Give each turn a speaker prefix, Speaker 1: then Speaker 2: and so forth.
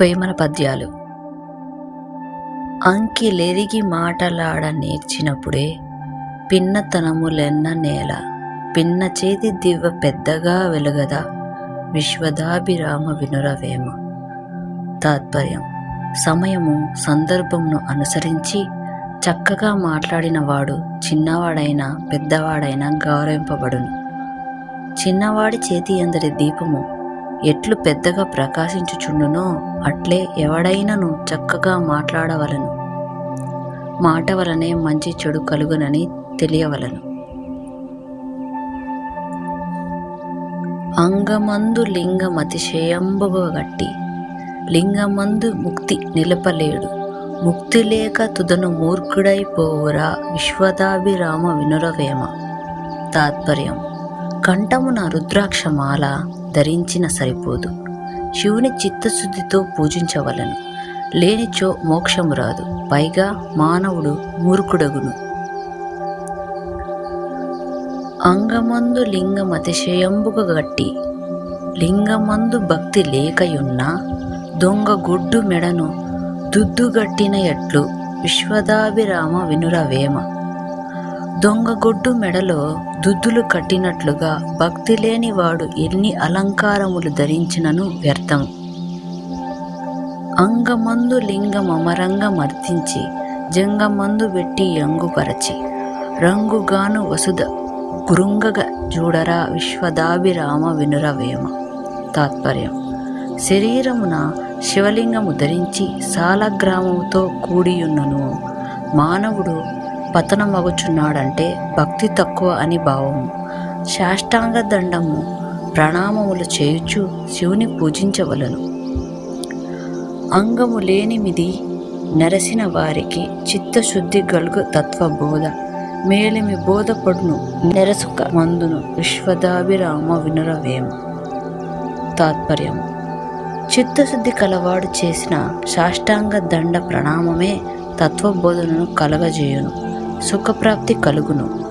Speaker 1: వేమన పద్యాలు. అంకిలెరిగి మాటలాడ నేర్చినప్పుడే పిన్నతనములెన్న నేల పిన్న చేతి దివ్వ పెద్దగా వెలుగదా విశ్వదాభిరామ వినురవేమ తాత్పర్యం సమయము సందర్భంను అనుసరించి చక్కగా మాట్లాడినవాడు చిన్నవాడైనా పెద్దవాడైనా గౌరవింపబడును చిన్నవాడి చేతి అందరి దీపము ఎట్లు పెద్దగా ప్రకాశించుచుండునో అట్లే ఎవడైనను చక్కగా మాట్లాడవలను. మాట వలనే మంచి చెడు కలుగునని తెలియవలను. అంగమందు లింగమతిశయంబుగా గట్టి లింగమందు ముక్తి నిలపలేడు. ముక్తి లేక తుదను మూర్ఖుడైపోవురా విశ్వదాభిరామ వినురవేమ. తాత్పర్యం. కంఠమున రుద్రాక్షమాల ధరించిన సరిపోదు. శివుని చిత్తశుద్ధితో పూజించవలను. లేనిచో మోక్షము రాదు. పైగా మానవుడు మూర్ఖుడగును. అంగమందు లింగమతిశయంబుగా గట్టి. లింగమందు భక్తి లేకయున్న దొంగ గుడ్డు మెడను దుద్దుగట్టిన ఎట్లు విశ్వదాభిరామ వినురవేమ దొంగగొడ్డు మెడలో దుద్దులు కట్టినట్లుగా భక్తి లేని వాడు ఎన్ని అలంకారములు ధరించినను వ్యర్థం. అంగమందు లింగమమరంగ మర్తించి జంగమందు పెట్టి యంగుపరచి రంగుగాను వసుధ గురుంగగ చూడరా విశ్వదాభిరామ వినురవేమ తాత్పర్యం. శరీరమున శివలింగము ధరించి సాలగ్రామముతో కూడియున్నను. మానవుడు పతనమగుచున్నాడంటే భక్తి తక్కువ అని భావము. శాష్టాంగ దండము ప్రణామములు చేయుచు శివుని పూజించవలను. అంగము లేనిమిది నరసిన వారికి చిత్తశుద్ధి గలుగు తత్వబోధ. మేలిమి బోధపడును నెరసుక మందును విశ్వదాభిరామ వినురవేమ. తాత్పర్యం చిత్తశుద్ధి కలవాడు చేసిన సాష్టాంగ దండ ప్రణామమే తత్వబోధనను కలగజేయును. సుఖప్రాప్తి కలుగును.